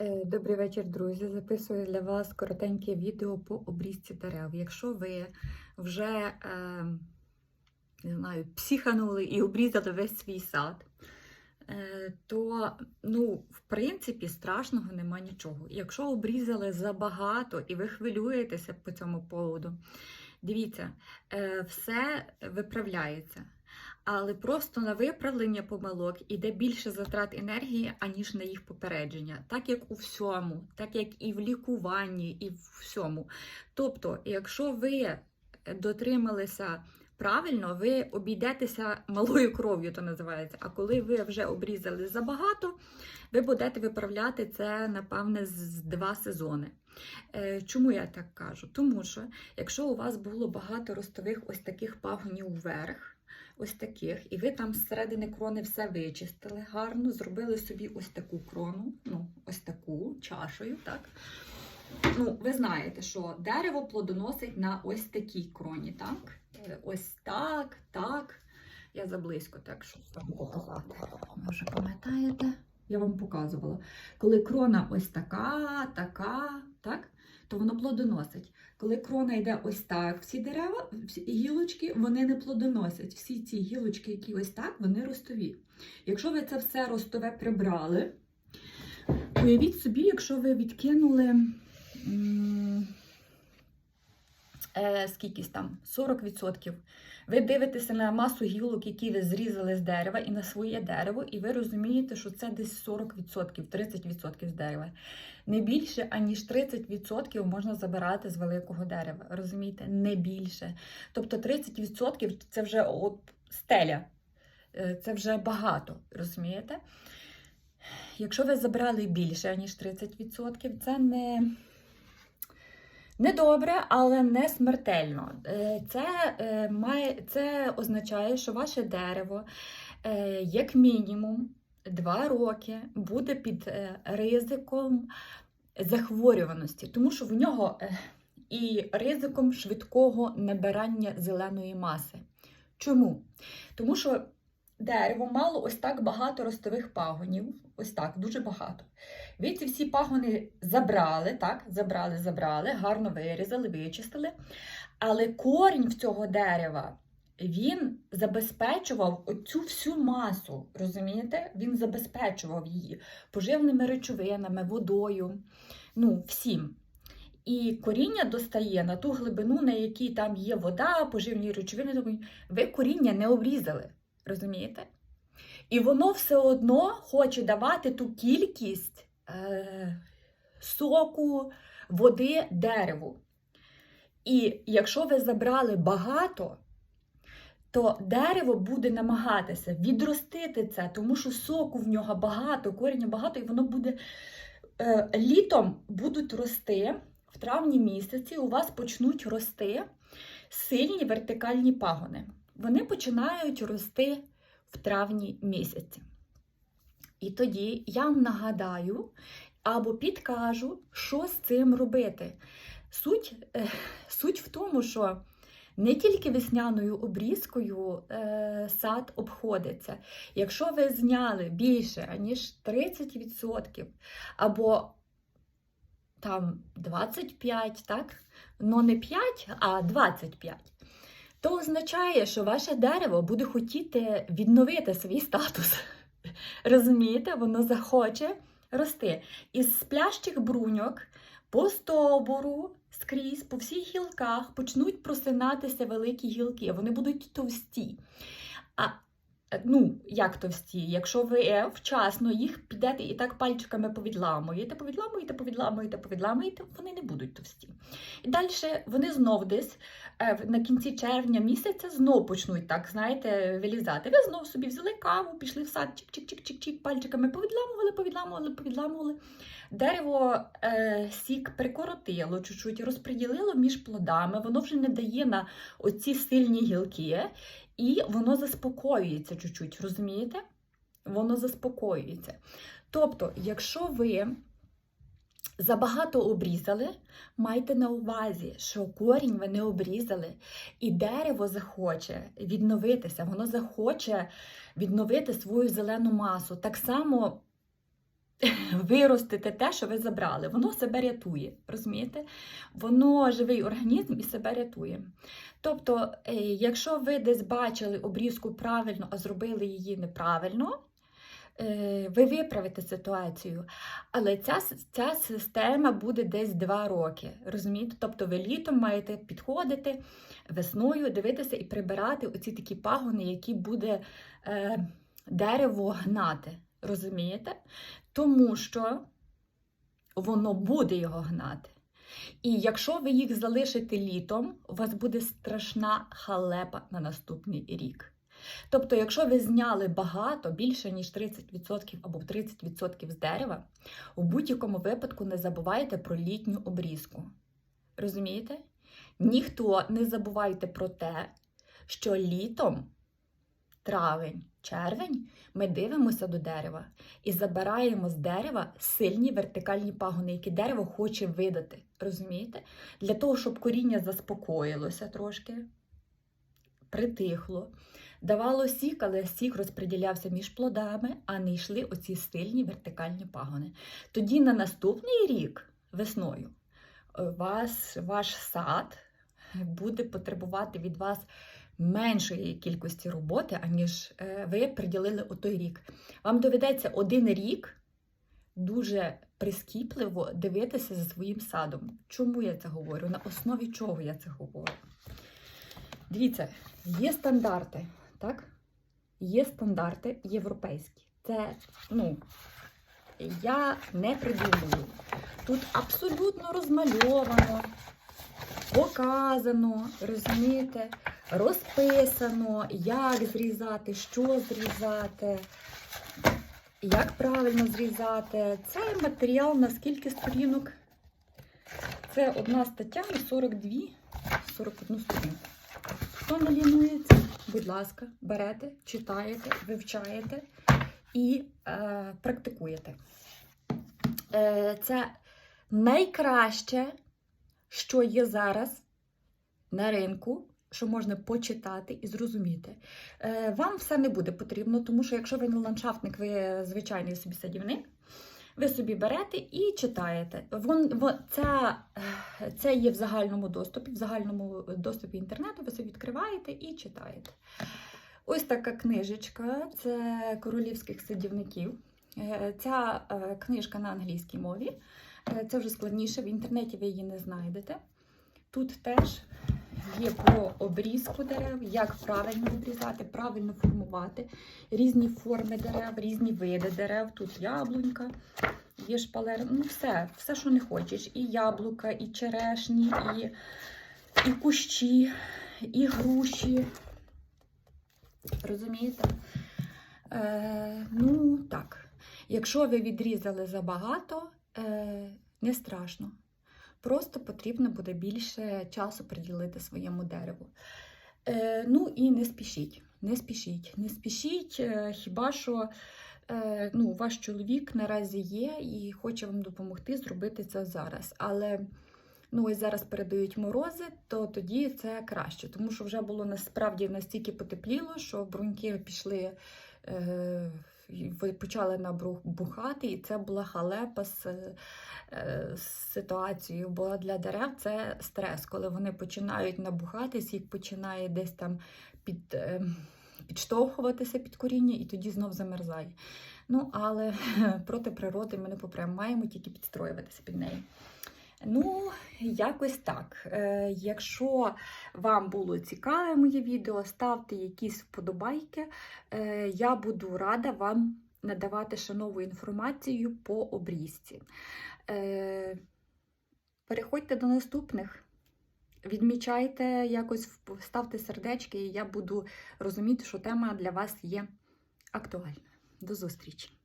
Е, Добрий вечір, друзі. Записую для вас коротеньке відео по обрізці дерев. Якщо ви вже е, не знаю, психанули і обрізали весь свій сад, е, то ну, в принципі страшного нема нічого. Якщо обрізали забагато і ви хвилюєтеся по цьому поводу, дивіться, е, все виправляється. Але просто на виправлення помилок іде більше затрат енергії, аніж на їх попередження, так як у всьому, так як і в лікуванні, і в всьому. Тобто, якщо ви дотрималися правильно, ви обійдетеся малою кров'ю, то називається. А коли ви вже обрізали забагато, ви будете виправляти це, напевне, з два сезони. Е, Чому я так кажу? Тому що якщо у вас було багато ростових ось таких пагонів вверх, ось таких, і ви там зсередини крони все вичистили гарно, зробили собі ось таку крону, ну, ось таку чашею, так? Ну, ви знаєте, що дерево плодоносить на ось такій кроні, так? Е, Ось так, так. Я заблизько так, щоб вам показати. Може, пам'ятаєте? Я вам показувала. Коли крона ось така, така, так, то воно плодоносить. Коли крона йде ось так, всі дерева, всі гілочки, вони не плодоносять. Всі ці гілочки, які ось так, вони ростові. Якщо ви це все ростове прибрали, уявіть собі, якщо ви відкинули е, скількись там 40%. Ви дивитеся на масу гілок, які ви зрізали з дерева, і на своє дерево, і ви розумієте, що це десь 40%, 30% з дерева. Не більше, аніж 30% можна забирати з великого дерева. Розумієте? Не більше. Тобто 30% це вже от стеля. Е, Це вже багато, розумієте? Якщо ви забрали більше, ніж 30%, це не. Не добре, але не смертельно. Е, Це, е, має, це означає, що ваше дерево, е, як мінімум, 2 роки буде під ризиком захворюваності, тому що в нього і ризиком швидкого набирання зеленої маси. Чому? Тому що дерево мало ось так багато ростових пагонів, ось так, дуже багато. Ви ці всі пагони забрали, так, забрали, забрали, гарно вирізали, вичистили. Але корінь в цього дерева він забезпечував оцю всю масу, розумієте? Він забезпечував її поживними речовинами, водою, ну, всім. І коріння достає на ту глибину, на якій там є вода, поживні речовини. Ви коріння не обрізали, розумієте? І воно все одно хоче давати ту кількість е, соку, води дереву. І якщо ви забрали багато, то дерево буде намагатися відростити це, тому що соку в нього багато, коріння багато, і воно буде е, літом будуть рости в травні місяці, у вас почнуть рости сильні вертикальні пагони. Вони починають рости в травні місяці. І тоді я вам нагадаю або підкажу, що з цим робити. Суть, е, суть в тому, що не тільки весняною обрізкою е, сад обходиться. Якщо ви зняли більше, ніж 30%, або там 25, так? Ну не 5, а 25 то означає, що ваше дерево буде хотіти відновити свій статус. Розумієте, воно захоче рости. Із сплящих бруньок по стовбуру, скрізь, по всіх гілках почнуть просинатися великі гілки, вони будуть товсті. А Ну, як товсті, якщо ви е, вчасно їх підете і так пальчиками повідламуєте, повідламуєте, повідламуєте, повідламуєте, вони не будуть товсті. І далі вони знов десь е, на кінці червня місяця знов почнуть так, знаєте, вилізати. Ви знов собі взяли каву, пішли в сад, чик-чик-чик-чик-чик, пальчиками повідламували, повідламували, повідламували. Дерево е, сік прикоротило, чуть-чуть розподілило між плодами, воно вже не дає на оці сильні гілки. І воно заспокоюється чуть-чуть, розумієте? Воно заспокоюється. Тобто, якщо ви забагато обрізали, майте на увазі, що корінь ви не обрізали, і дерево захоче відновитися, воно захоче відновити свою зелену масу. Так само виростити те, що ви забрали. Воно себе рятує, розумієте? Воно живий організм і себе рятує. Тобто, е, якщо ви десь бачили обрізку правильно, а зробили її неправильно, е, ви виправите ситуацію. Але ця, ця система буде десь 2 роки. Розумієте? Тобто ви літом маєте підходити весною, дивитися і прибирати оці такі пагони, які буде е, дерево гнати. Розумієте? Тому що воно буде його гнати. І якщо ви їх залишите літом, у вас буде страшна халепа на наступний рік. Тобто, якщо ви зняли багато, більше ніж 30% або 30% з дерева, у будь-якому випадку не забувайте про літню обрізку. Розумієте? Ніхто не забувайте про те, що літом, травень, червень, ми дивимося до дерева і забираємо з дерева сильні вертикальні пагони, які дерево хоче видати. Розумієте? Для того, щоб коріння заспокоїлося трошки, притихло, давало сік, але сік розподілявся між плодами, а не йшли оці сильні вертикальні пагони. Тоді на наступний рік, весною, е, вас, ваш сад буде потребувати від вас меншої кількості роботи, аніж е, ви приділили у той рік. Вам доведеться один рік дуже прискіпливо дивитися за своїм садом. Чому я це говорю? На основі чого я це говорю? Дивіться, є стандарти, так? Є стандарти європейські. Це, ну, я не придумую. Тут абсолютно розмальовано, показано, розумієте, розписано, як зрізати, що зрізати, як правильно зрізати. Цей матеріал на скільки сторінок? Це одна стаття на 42, 41 сторінку. Хто не лінується, будь ласка, берете, читаєте, вивчаєте і е, практикуєте. Е, це найкраще, що є зараз на ринку, що можна почитати і зрозуміти. Е, вам все не буде потрібно, тому що якщо ви не ландшафтник, ви звичайний собі садівник. Ви собі берете і читаєте. Вон, вон, це, це є в загальному доступі, в загальному доступі інтернету, ви собі відкриваєте і читаєте. Ось така книжечка це королівських садівників. Е, Ця е, книжка на англійській мові. Це вже складніше, в інтернеті ви її не знайдете. Тут теж є про обрізку дерев, як правильно обрізати, правильно формувати різні форми дерев, різні види дерев. Тут яблунька, є шпалери, ну все, все, що не хочеш. І яблука, і черешні, і, і кущі, і груші. Розумієте? Е, ну, так. Якщо ви відрізали забагато, е, не страшно. Просто потрібно буде більше часу приділити своєму дереву. Е, ну і не спішіть. Не спішіть. Не спішіть, е, хіба що е, ну, ваш чоловік наразі є і хоче вам допомогти зробити це зараз. Але ну, ось зараз передають морози, то тоді це краще, тому що вже було насправді настільки потепліло, що бруньки пішли. Е, почали набухати, і це була халепа з, е, з ситуацією. Бо для дерев це стрес, коли вони починають набухатись, їх починає десь там під, е, підштовхуватися під коріння, і тоді знов замерзає. Ну, але проти природи ми не попрямо, маємо тільки підстроюватися під неї. Ну, якось так. Е, якщо вам було цікаве моє відео, ставте якісь вподобайки. Е, я буду рада вам надавати ще нову інформацію по обрізці. Е, переходьте до наступних. Відмічайте якось, ставте сердечки, і я буду розуміти, що тема для вас є актуальною. До зустрічі!